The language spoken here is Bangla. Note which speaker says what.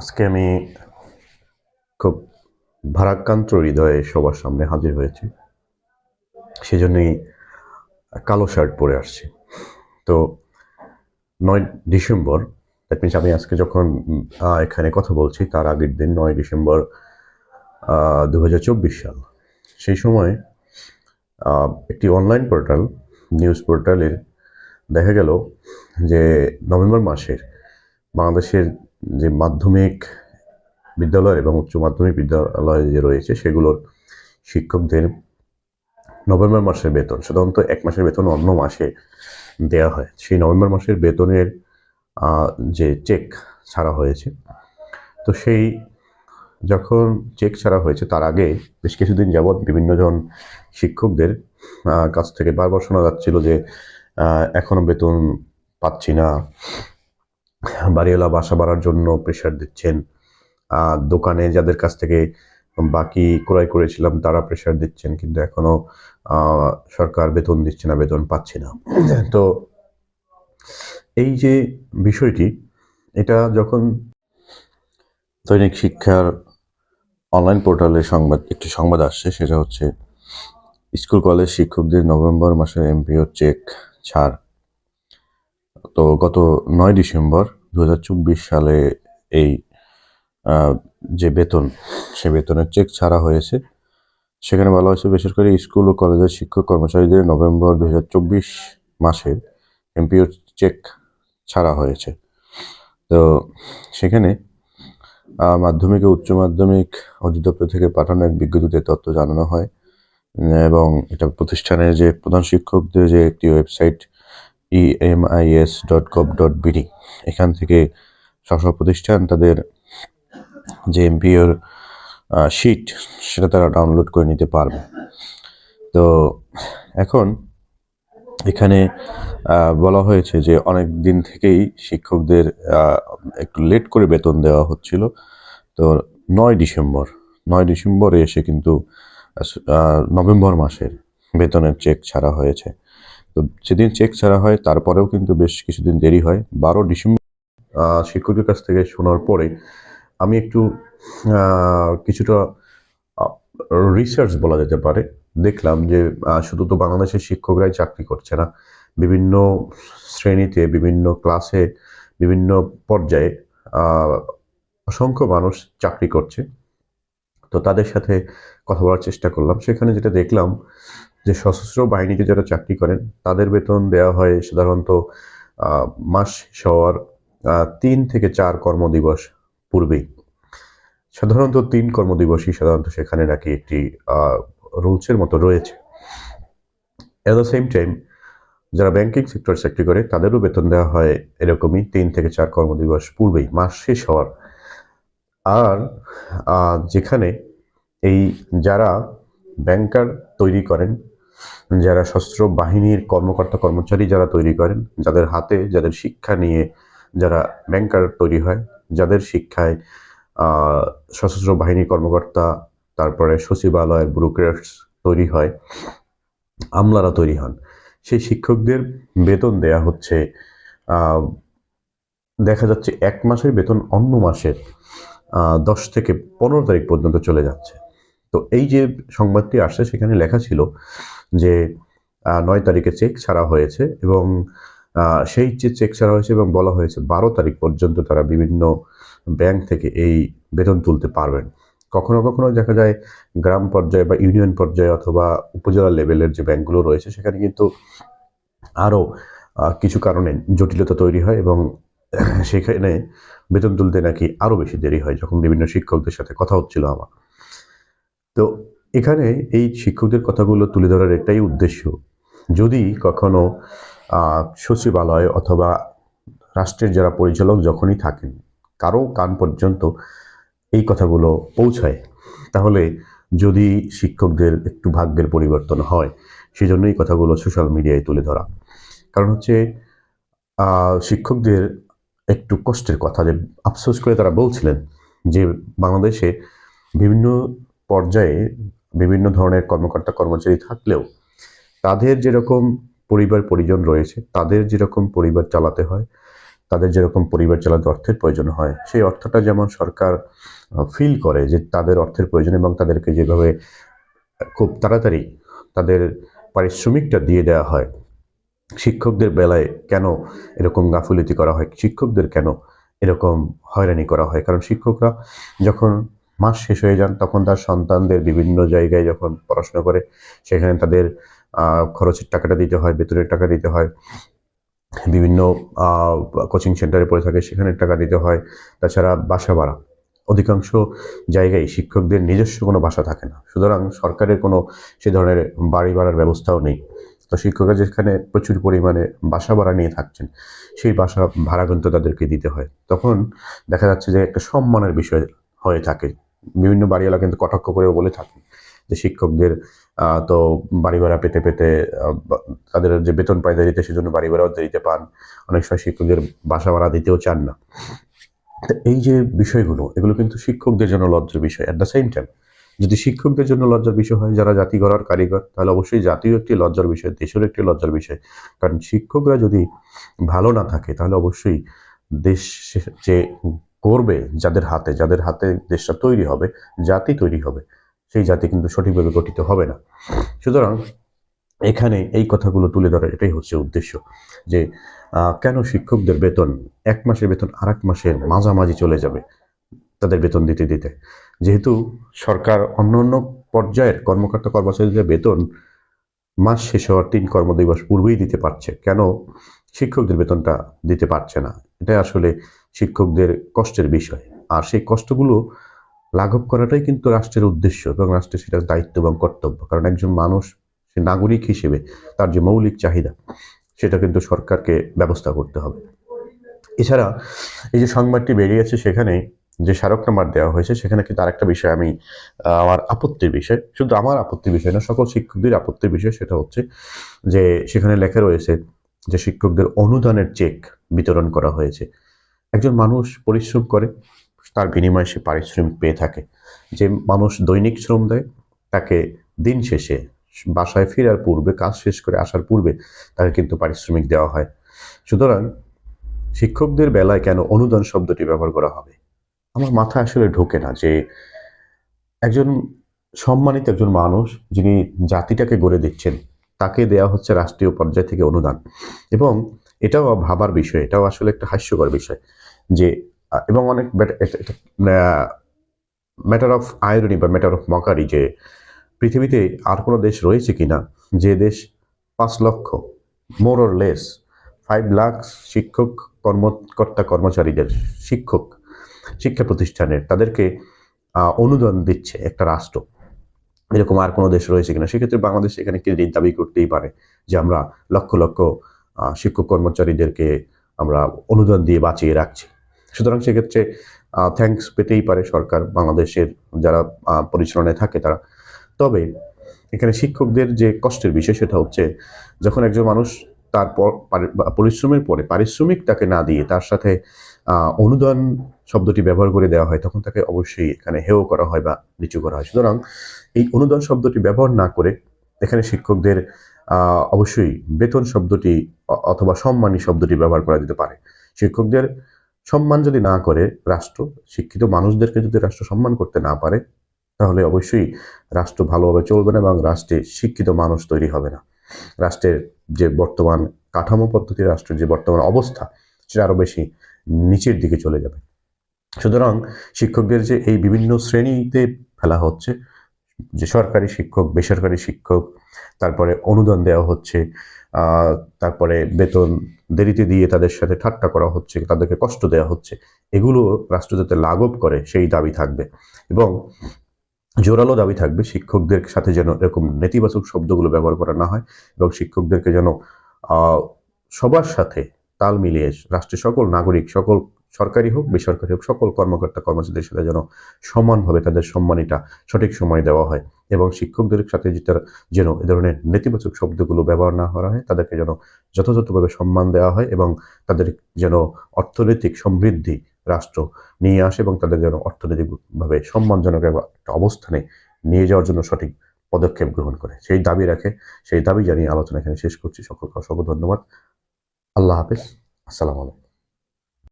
Speaker 1: আজকে আমি খুব ভারাক্রান্ত হৃদয়ে সবার সামনে হাজির হয়েছি। সেজন্যই কালো শার্ট পরে আসছি। তো নয় ডিসেম্বর দ্যাট মিনস আমি আজকে যখন এখানে কথা বলছি, তার আগের দিন নয় ডিসেম্বর দু হাজার চব্বিশ সাল। সেই সময় একটি অনলাইন পোর্টাল নিউজ পোর্টালের দেখা গেল যে নভেম্বর মাসের বাংলাদেশের যে মাধ্যমিক বিদ্যালয় এবং উচ্চ মাধ্যমিক বিদ্যালয় যে রয়েছে, সেগুলোর শিক্ষকদের নভেম্বর মাসের বেতন, সাধারণত এক মাসের বেতন অন্য মাসে দেয়া হয়। সেই নভেম্বর মাসের বেতনের যে চেক ছাড়া হয়েছে, তো সেই যখন চেক ছাড়া হয়েছে, তার আগে বেশ কিছুদিন যাবৎ বিভিন্নজন শিক্ষকদের কাছ থেকে বারবার শোনা যাচ্ছিল যে এখনও বেতন পাচ্ছি না বাড়িওয়ালা বাসা বাড়ার জন্য প্রেশার দিচ্ছেন। দোকানে যাদের কাছ থেকে বাকি ক্রয় করেছিলাম তারা প্রেশার দিচ্ছেন কিন্তু এখনও আহ, সরকার বেতন দিচ্ছে না বেতন পাচ্ছে না। তো এই যে বিষয়টি এটা যখন দৈনিক শিক্ষার অনলাইন পোর্টালে সংবাদ একটি সংবাদ আসছে সেটা হচ্ছে স্কুল কলেজ শিক্ষকদের নভেম্বর মাসের এমপিও চেক ছাড়। তো গত নয় ডিসেম্বর দুই হাজার চব্বিশ সালে এই যে বেতন, সে বেতনের চেক ছাড়া হয়েছে। সেখানে বলা হয়েছে বেসরকারি স্কুল ও কলেজের শিক্ষক কর্মচারীদের নভেম্বর চব্বিশ মাসের এমপিও চেক ছাড়া হয়েছে। তো সেখানে মাধ্যমিক ও উচ্চ মাধ্যমিক অধিদপ্তর থেকে পাঠানো এক বিজ্ঞপ্তিতে তথ্য জানানো হয়। এবং এটা প্রতিষ্ঠানের যে প্রধান শিক্ষকদের যে একটি website EMIS dot gov dot BD এখান থেকে সব প্রতিষ্ঠান তাদের যে এমপিওর শিট সেটা তারা ডাউনলোড করে নিতে পারবে। তো এখন এখানে বলা হয়েছে যে অনেক দিন থেকেই শিক্ষকদের একটু লেট করে বেতন দেওয়া হচ্ছিল। তো নয় ডিসেম্বর, নয় ডিসেম্বরে এসে কিন্তু নভেম্বর মাসের বেতনের চেক ছাড়া হয়েছে। তো যেদিন চেক ছাড়া হয়, তারপরেও কিন্তু বেশ কিছুদিন দেরি হয়। বারো ডিসেম্বর শিক্ষকের কাছ থেকে শোনার পরে আমি একটু কিছুটা রিসার্চ বলা যেতে পারে। দেখলাম যে শুধু তো বাংলাদেশের শিক্ষকরাই চাকরি করছে না, বিভিন্ন শ্রেণীতে, বিভিন্ন ক্লাসে বিভিন্ন পর্যায়ে অসংখ্য মানুষ চাকরি করছে। তো তাদের সাথে কথা বলার চেষ্টা করলাম। সেখানে যেটা দেখলাম যে সশস্ত্র বাহিনীতে যারা চাকরি করেন, তাদের বেতন দেওয়া হয় সাধারণত মাস শেষ হওয়ার তিন থেকে চার কর্মদিবস পূর্বেই। সাধারণত তিন কর্মদিবসই সাধারণত সেখানে নাকি একটি রুলসের মতো রয়েছে। অ্যাট দ্য সেম টাইম যারা ব্যাংকিং সেক্টর চাকরি করে, তাদেরও বেতন দেওয়া হয় এরকমই তিন থেকে চার কর্মদিবস পূর্বেই, মাস শেষ হওয়ার। আর যেখানে এই যারা ব্যাংকার তৈরি করেন যারা সশস্ত্র বাহিনীর কর্মকর্তা কর্মচারী যারা তৈরি করেন, যাদের হাতে, যাদের শিক্ষা নিয়ে যারা ব্যাংকার তৈরি হয়, যাদের শিক্ষায় সশস্ত্র বাহিনীর কর্মকর্তা, তারপরে সচিবালয়ের ব্যুরোক্রেটস তৈরি হয়, আমলারা তৈরি হন। সেই শিক্ষকদের বেতন দেয়া হচ্ছে দেখা যাচ্ছে এক মাসের বেতন অন্য মাসের দশ থেকে পনেরো তারিখ পর্যন্ত চলে যাচ্ছে। তো এই যে সংবাদটি আসছে, সেখানে লেখা ছিল যে নয় তারিখে চেক ছাড়া হয়েছে এবং সেই যে চেক ছাড়া হয়েছে এবং বলা হয়েছে বারো তারিখ পর্যন্ত তারা বিভিন্ন ব্যাংক থেকে এই বেতন তুলতে পারবেন। কখনো কখনো দেখা যায় গ্রাম পর্যায়ে বা ইউনিয়ন পর্যায়ে অথবা উপজেলা লেভেলের যে ব্যাংকগুলো রয়েছে সেখানে কিন্তু আরও কিছু কারণে জটিলতা তৈরি হয় এবং সেখানে বেতন তুলতে নাকি আরও বেশি দেরি হয় যখন বিভিন্ন শিক্ষকদের সাথে কথা হচ্ছিল আমার। তো এখানে এই শিক্ষকদের কথাগুলো তুলে ধরার একটাই উদ্দেশ্য। যদি কখনো সচিবালয় অথবা রাষ্ট্রের যারা পরিচালক যখনই থাকেন, কারও কান পর্যন্ত এই কথাগুলো পৌঁছায়, তাহলে যদি শিক্ষকদের একটু ভাগ্যের পরিবর্তন হয়, সেজন্যই কথাগুলো সোশ্যাল মিডিয়ায় তুলে ধরা। কারণ হচ্ছে শিক্ষকদের একটু কষ্টের কথা যে আফসোস করে তারা বলছিলেন যে, বাংলাদেশে বিভিন্ন পর্যায়ে বিভিন্ন ধরনের কর্মকর্তা কর্মচারী থাকলেও তাদের যেরকম পরিবার পরিজন রয়েছে, তাদের যেরকম পরিবার চালাতে হয়, তাদের যেরকম পরিবার চালাতে অর্থের প্রয়োজন হয়, সেই অর্থটা যেমন সরকার ফিল করে যে তাদের অর্থের প্রয়োজন এবং তাদেরকে যেভাবে খুব তাড়াতাড়ি তাদের পারিশ্রমিকটা দিয়ে দেওয়া হয়, শিক্ষকদের বেলায় কেন এরকম গাফুলিতি করা হয়, শিক্ষকদের কেন এরকম হয়রানি করা হয়? কারণ শিক্ষকরা যখন মাস শেষ হয়ে যান, তখন তার সন্তানদের বিভিন্ন জায়গায় যখন পড়াশোনা করে, সেখানে তাদের খরচের টাকাটা দিতে হয়, বেতনের টাকা দিতে হয়। বিভিন্ন কোচিং সেন্টারে পড়ে থাকে, সেখানে টাকা দিতে হয়। তাছাড়া বাসা ভাড়া। অধিকাংশ জায়গায় শিক্ষকদের নিজস্ব কোনো বাসা থাকে না। সুতরাং সরকারের কোনো সে ধরনের বাড়ি ভাড়ার ব্যবস্থাও নেই। তো শিক্ষকরা যেখানে প্রচুর পরিমাণে বাসা ভাড়া নিয়ে থাকছেন, সেই বাসা ভাড়া কিন্তু তাদেরকে দিতে হয়। তখন দেখা যাচ্ছে যে একটা সম্মানের বিষয় হয়ে থাকে। বিভিন্ন বাড়িওয়ালা কিন্তু কটাক্ষ করেও বলে থাকেন যে শিক্ষকদের তো বাড়ি ভাড়া পেতে পেতে তাদের যে বেতন পায় দিতে সেজন্য বাড়ি ভাড়াও দিতে পান। অনেক সময় শিক্ষকদের বাসা ভাড়া দিতেও চান না। এই যে বিষয়গুলো, এগুলো কিন্তু শিক্ষকদের জন্য লজ্জার বিষয়। অ্যাট দ্য সেম টাইম যদি শিক্ষকদের জন্য লজ্জার বিষয় হয়, যারা জাতি গড়ার কারিগর, তাহলে অবশ্যই জাতীয় একটি লজ্জার বিষয় দেশের একটি লজ্জার বিষয়। কারণ শিক্ষকরা যদি ভালো না থাকে, তাহলে অবশ্যই দেশ যে করবে যাদের হাতে যাদের হাতে দেশটা তৈরি হবে, জাতি তৈরি হবে, সেই জাতি কিন্তু সঠিকভাবে গঠিত হবে না। সুতরাং এখানে এই কথাগুলো তুলে ধরার এটাই হচ্ছে উদ্দেশ্য যে কেন শিক্ষকদের বেতন, এক মাসের বেতন আর এক মাসের মাঝামাঝি চলে যাবে তাদের বেতন দিতে দিতে? যেহেতু সরকার অন্য অন্য পর্যায়ের কর্মকর্তা কর্মচারীদের বেতন মাস শেষ হওয়ার তিন কর্মদিবস পূর্বেই দিতে পারছে, কেন শিক্ষকদের বেতনটা দিতে পারছে না? এটা আসলে শিক্ষকদের কষ্টের বিষয়। আর সেই কষ্টগুলো লাঘব করাটাই কিন্তু রাষ্ট্রের উদ্দেশ্য এবং রাষ্ট্রের সেটা দায়িত্ব এবং কর্তব্য। কারণ একজন মানুষ, সে নাগরিক হিসেবে তার যে মৌলিক চাহিদা, সেটা কিন্তু সরকারকে ব্যবস্থা করতে হবে। এছাড়া এই যে সংবাদটি বেরিয়েছে সেখানে যে স্মারকনামার দেওয়া হয়েছে, সেখানে কিন্তু আরেকটা বিষয় আমি আমার আপত্তির বিষয়, শুধু আমার আপত্তির বিষয় না, সকল শিক্ষকদের আপত্তির বিষয় সেটা হচ্ছে যে সেখানে লেখা রয়েছে যে শিক্ষকদের অনুদানের চেক বিতরণ করা হয়েছে। একজন মানুষ পরিশ্রম করে, তার বিনিময়ে সে পারিশ্রমিক পেয়ে থাকে। যে মানুষ দৈনিক শ্রম দেয়, তাকে দিন শেষে বাসায় ফেরার পূর্বে, কাজ শেষ করে আসার পূর্বে তাকে কিন্তু পারিশ্রমিক দেওয়া হয়। সুতরাং শিক্ষকদের বেলায় কেন অনুদান শব্দটি ব্যবহার করা হবে? আমার মাথা আসলে ঢোকে না যে একজন সম্মানিত একজন মানুষ যিনি জাতিটাকে গড়ে দিচ্ছেন, তাকে দেয়া হচ্ছে রাষ্ট্রীয় পর্যায় থেকে অনুদান। এবং এটাও ভাবার বিষয়, এটাও আসলে একটা হাস্যকর বিষয়। যে এবং অনেক ম্যাটার অফ আয়রনি বা ম্যাটার অফ মকারি যে, পৃথিবীতে আর কোনো দেশ রয়েছে কিনা যে দেশ পাঁচ লক্ষ more or less five lakh শিক্ষক, কর্মকর্তা, কর্মচারীদের শিক্ষক, শিক্ষা প্রতিষ্ঠানের তাদেরকে অনুদান দিচ্ছে একটা রাষ্ট্র। এরকম আর কোনো দেশ রয়েছে কিনা? সেক্ষেত্রে বাংলাদেশ এখানে কি দাবি করতেই পারে? যে আমরা লক্ষ লক্ষ শিক্ষক কর্মচারীদেরকে আমরা অনুদান দিয়ে বাঁচিয়ে রাখছি। সুতরাং সেক্ষেত্রে থ্যাঙ্কস পেতেই পারে সরকার বাংলাদেশের যারা পরিচালনায় থাকে তারা। তবে এখানে শিক্ষকদের যে কষ্টের বিষয় সেটা হচ্ছে, যখন একজন মানুষ তার পরিশ্রমের পরে পারিশ্রমিক তাকে না দিয়ে তার সাথে অনুদান শব্দটি ব্যবহার করে দেওয়া হয়, তখন তাকে অবশ্যই এখানে হেও করা হয় বা নিচু করা হয়। সুতরাং এই অনুদান শব্দটি ব্যবহার না করে এখানে শিক্ষকদের অবশ্যই বেতন শব্দটি অথবা সম্মানী শব্দটি ব্যবহার করা যেতে পারে। শিক্ষকদের সম্মান যদি না করে রাষ্ট্র, শিক্ষিত মানুষদেরকে যদি রাষ্ট্র সম্মান করতে না পারে, তাহলে অবশ্যই রাষ্ট্র ভালোভাবে চলবে না এবং রাষ্ট্রে শিক্ষিত মানুষ তৈরি হবে না। রাষ্ট্রের যে বর্তমান কাঠামো পদ্ধতি, রাষ্ট্রের যে বর্তমান অবস্থা, সেটা আরও বেশি নিচের দিকে চলে যাবে। সুতরাং শিক্ষকদের যে এই বিভিন্ন শ্রেণীতে ফেলা হচ্ছে, যে সরকারি শিক্ষক, বেসরকারি শিক্ষক, তারপরে অনুদান দেওয়া হচ্ছে তারপরে বেতন দেরিতে দিয়ে তাদের সাথে ঠাট্টা করা হচ্ছে, তাদেরকে কষ্ট দেওয়া হচ্ছে, এগুলো রাষ্ট্র যাতে লাঘব করে সেই দাবি থাকবে। এবং জোরালো দাবি থাকবে শিক্ষকদের সাথে যেন এরকম নেতিবাচক শব্দগুলো ব্যবহার করা না হয় এবং শিক্ষকদেরকে যেন সবার সাথে তাল মিলিয়ে রাষ্ট্রের সকল নাগরিক, সকল সরকারি হোক, বেসরকারি হোক, সকল কর্মকর্তা কর্মচারীদের সাথে যেন সমানভাবে তাদের সম্মানিটা সঠিক সময় দেওয়া হয়। এবং শিক্ষকদের সাথে যেটা যেন এ ধরনের নেতিবাচক শব্দগুলো ব্যবহার না করা হয়, তাদেরকে যেন যথাযথভাবে সম্মান দেওয়া হয় এবং তাদের যেন অর্থনৈতিক সমৃদ্ধি রাষ্ট্র নিয়ে আসে এবং তাদের যেন অর্থনৈতিকভাবে সম্মানজনক একটা অবস্থানে নিয়ে যাওয়ার জন্য সঠিক পদক্ষেপ গ্রহণ করে। সেই দাবি রাখে, সেই দাবি জানিয়ে আলোচনা এখানে শেষ করছি। সকলকে অসংখ্য ধন্যবাদ। আল্লাহ হাফেজ। আসসালামু আলাইকুম।